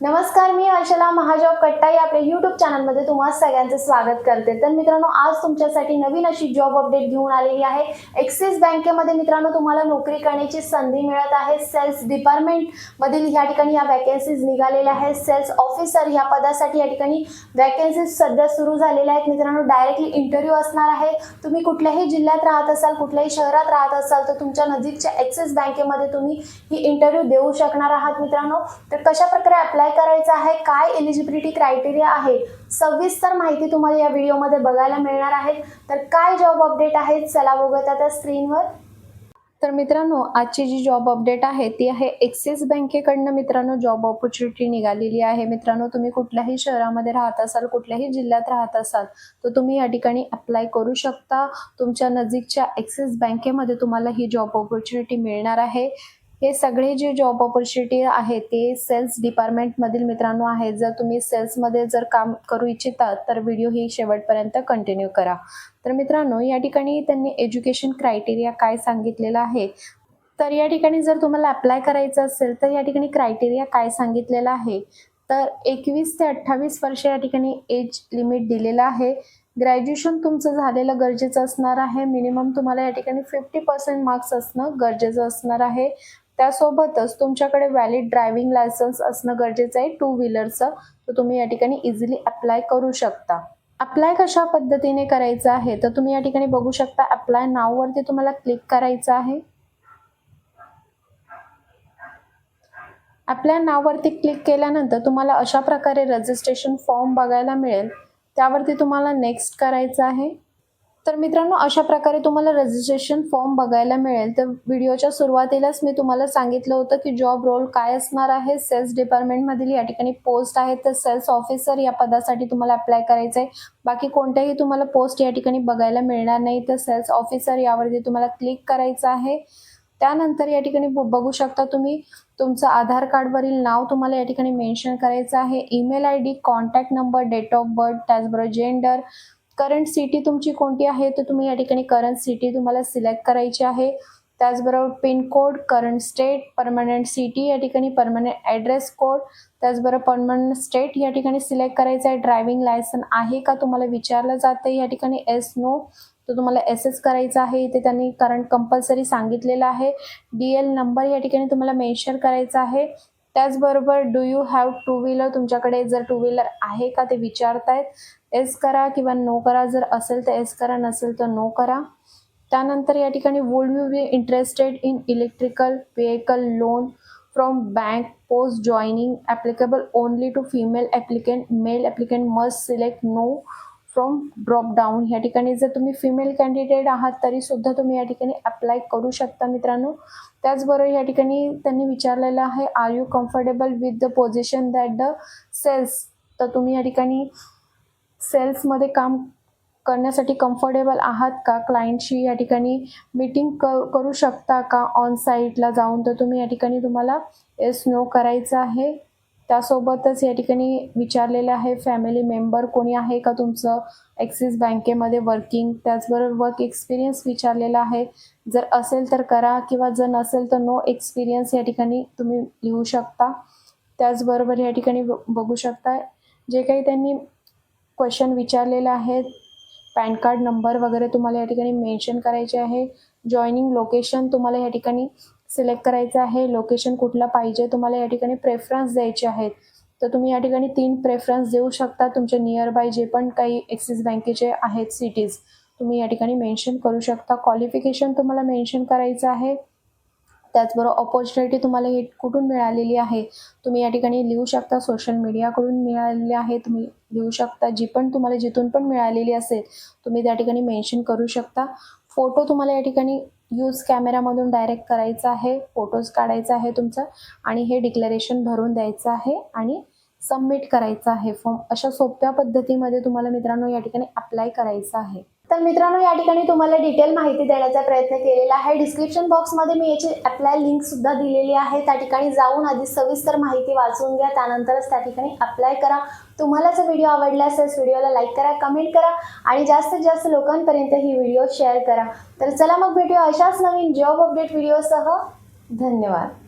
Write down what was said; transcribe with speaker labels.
Speaker 1: नमस्कार मी अंशला महाजॉब कट्टा या आपल्या युट्यूब चॅनलमध्ये तुम्हा सगळ्यांचं स्वागत करते. तर मित्रांनो आज तुमच्यासाठी नवीन अशी जॉब अपडेट घेऊन आलेली आहे. ॲक्सिस बँकेमध्ये मित्रांनो तुम्हाला नोकरी करण्याची संधी मिळत आहे. सेल्स डिपार्टमेंट मधील या ठिकाणी या वॅकन्सीज निघालेल्या आहेत. सेल्स ऑफिसर या पदासाठी या ठिकाणी वॅकन्सीज सध्या सुरू झालेल्या आहेत. मित्रांनो डायरेक्टली इंटरव्ह्यू असणार आहे. तुम्ही कुठल्याही जिल्ह्यात राहत असाल कुठल्याही शहरात राहत असाल तर तुमच्या नजीकच्या ॲक्सिस बँकेमध्ये तुम्ही ही इंटरव्ह्यू देऊ शकणार आहात मित्रांनो. तर कशा प्रकारे अप्लाय करायचं आहे? काय एलिजिबिलिटी क्रायटेरिया आहे सविस्तर माहिती तुम्हाला या व्हिडिओमध्ये बघायला मिळणार आहे तर काय जॉब अपडेट आहेत? चला बघूयात आता स्क्रीनवर तर मित्रांनो आजची जी जॉब अपडेट आहे ती आहे एक्सिस बँकेकडनं मित्रांनो जॉब ऑपॉर्च्युनिटी निघालेली आहे. मित्रांनो तुम्ही कुठल्याही शहरामध्ये राहत असाल कुठल्याही जिल्ह्यात राहत असाल तर तुम्ही या ठिकाणी अप्लाय करू शकता. तुमच्या नजीकच्या ॲक्सिस बँकेमध्ये तुम्हाला ही जॉब ऑपॉर्च्युनिटी मिळणार आहे. हे सगळे जे जॉब ऑपॉर्च्युनिटी आहे ते सेल्स डिपार्टमेंटमधील मित्रांनो आहे जर तुम्ही सेल्समध्ये जर काम करू इच्छिता तर व्हिडिओ ही शेवटपर्यंत कंटिन्यू करा. तर मित्रांनो या ठिकाणी त्यांनी एज्युकेशन क्रायटेरिया काय सांगितलेलं आहे? तर या ठिकाणी जर तुम्हाला अप्लाय करायचं असेल तर या ठिकाणी क्रायटेरिया काय सांगितलेलं आहे? तर एकवीस ते अठ्ठावीस वर्ष या ठिकाणी एज लिमिट दिलेलं आहे. ग्रॅज्युएशन तुमचं झालेलं गरजेचं असणार आहे. मिनिमम तुम्हाला या ठिकाणी फिफ्टी पर्सेंट मार्क्स असणं गरजेचं असणार आहे. त्यासोबतच तुमच्याकडे व्हॅलिड ड्रायव्हिंग लायसन्स असणं गरजेचं आहे टू व्हीलरचं तर तुम्ही या ठिकाणी इझिली अप्लाय करू शकता. अप्लाय कशा पद्धतीने करायचं आहे? तर तुम्ही या ठिकाणी बघू शकता अप्लाय नाववरती तुम्हाला क्लिक करायचं आहे. आपल्या नाववरती क्लिक केल्यानंतर तुम्हाला अशा प्रकारे रजिस्ट्रेशन फॉर्म बघायला मिळेल. त्यावरती तुम्हाला नेक्स्ट करायचं आहे. तर मित्रांनो अशा प्रकारे तुम्हाला रजिस्ट्रेशन फॉर्म बघायला मिळेल. तर व्हिडिओच्या सुरुवातीलाच मी तुम्हाला सांगितलं होतं की जॉब रोल काय असणार आहे. सेल्स डिपार्टमेंटमधील या ठिकाणी पोस्ट आहे तर सेल्स ऑफिसर या पदासाठी तुम्हाला अप्लाय करायचं आहे. बाकी कोणत्याही तुम्हाला पोस्ट या ठिकाणी बघायला मिळणार नाही. तर सेल्स ऑफिसर यावरती तुम्हाला क्लिक करायचं आहे. त्यानंतर या ठिकाणी ब- बघू शकता तुम्ही तुमचं आधार कार्डवरील नाव तुम्हाला या ठिकाणी मेन्शन करायचं आहे. Email I D contact number date of birth त्याचबरोबर जेंडर करंट सिटी तुमची कोणती आहे? तर तुम्ही या ठिकाणी करंट सिटी तुम्हाला सिलेक्ट करायची आहे. त्याचबरोबर pin code current state permanent city या ठिकाणी परमनंट ॲड्रेस कोड त्याचबरोबर परमनंट स्टेट या ठिकाणी सिलेक्ट करायचं आहे. ड्रायव्हिंग लायसन आहे का? तुम्हाला विचारलं जातं. या ठिकाणी एस नो तर तुम्हाला एस एस करायचं आहे. इथे त्यांनी करंट कंपल्सरी सांगितलेलं आहे. डी एल नंबर या ठिकाणी तुम्हाला मेन्शन करायचा आहे. त्याचबरोबर do you have two wheeler तुमच्याकडे जर टू व्हीलर आहे का ते विचारतायत एस करा किंवा नो करा. जर असेल तर एस करा नसेल तर नो करा. त्यानंतर या ठिकाणी would you be interested in electrical vehicle loan from bank post joining applicable only to female applicant male applicant must select no from drop down या ठिकाणी जर तुम्ही फिमेल कॅन्डिडेट आहात तरी सुद्धा तुम्ही या ठिकाणी अप्लाय करू शकता मित्रांनो. त्याचबरोबर या ठिकाणी त्यांनी विचारलेलं आहे are you comfortable with the position that the sales तर तुम्ही या ठिकाणी सेल्समध्ये काम करण्यासाठी कम्फर्टेबल आहात का? क्लायंटशी या ठिकाणी मीटिंग क करू शकता का? ऑन साईटला जाऊन तर तुम्ही या ठिकाणी तुम्हाला एस नो करायचं आहे. त्यासोबतच या ठिकाणी विचारलेलं आहे फॅमिली मेंबर कोणी आहे का तुमचं ॲक्सिस बँकेमध्ये वर्किंग त्याचबरोबर वर्क एक्सपिरियन्स विचारलेला आहे. जर असेल तर करा किंवा जर नसेल तर नो एक्सपिरियन्स या ठिकाणी तुम्ही लिहू शकता. त्याचबरोबर या ठिकाणी ब- बघू शकता जे काही त्यांनी क्वेश्चन विचारलेलं आहे पॅन कार्ड नंबर वगैरे तुम्हाला या ठिकाणी मेन्शन करायचे आहे. जॉईनिंग लोकेशन तुम्हाला या ठिकाणी सिलेक्ट करायचं आहे लोकेशन कुठलं पाहिजे तुम्हाला या ठिकाणी प्रेफरन्स द्यायचे आहेत. तर तुम्ही या ठिकाणी तीन प्रेफरन्स देऊ शकता तुमच्या नियर बाय जे पण काही ॲक्सिस बँकेचे आहेत सिटीज तुम्ही या ठिकाणी मेन्शन करू शकता. क्वालिफिकेशन तुम्हाला मेन्शन करायचं आहे. त्याचबरोबर ऑपॉर्च्युनिटी तुम्हाला हे कुठून मिळालेली आहे तुम्ही या ठिकाणी लिहू शकता. सोशल मीडियाकडून मिळालेली आहे तुम्ही लिहू शकता. जी पण तुम्हाला जिथून पण मिळालेली असेल तुम्ही त्या ठिकाणी मेन्शन करू शकता. फोटो तुम्हाला या ठिकाणी यूज कॅमेरामधून डायरेक्ट करायचा आहे. फोटोज काढायचा आहे तुमचा आणि हे डिक्लेरेशन भरून द्यायचं आहे आणि सबमिट करायचं आहे फॉर्म अशा सोप्या पद्धतीमध्ये तुम्हाला मित्रांनो या ठिकाणी अप्लाय करायचं आहे. तर मित्रांनो या ठिकाणी तुम्हाला डिटेल माहिती देण्याचा प्रयत्न केलेला आहे. डिस्क्रिप्शन बॉक्समध्ये मी याची अप्लाय लिंक सुद्धा दिलेली आहे. त्या ठिकाणी जाऊन आधी सविस्तर माहिती वाचून घ्या. त्यानंतरच त्या ठिकाणी अप्लाय करा. तुम्हाला जर व्हिडिओ आवडला असेल व्हिडिओला लाईक करा कमेंट करा आणि जास्तीत जास्त लोकांपर्यंत ही व्हिडिओ शेअर करा. तर चला मग भेटूया अशाच नवीन जॉब अपडेट व्हिडिओसह धन्यवाद.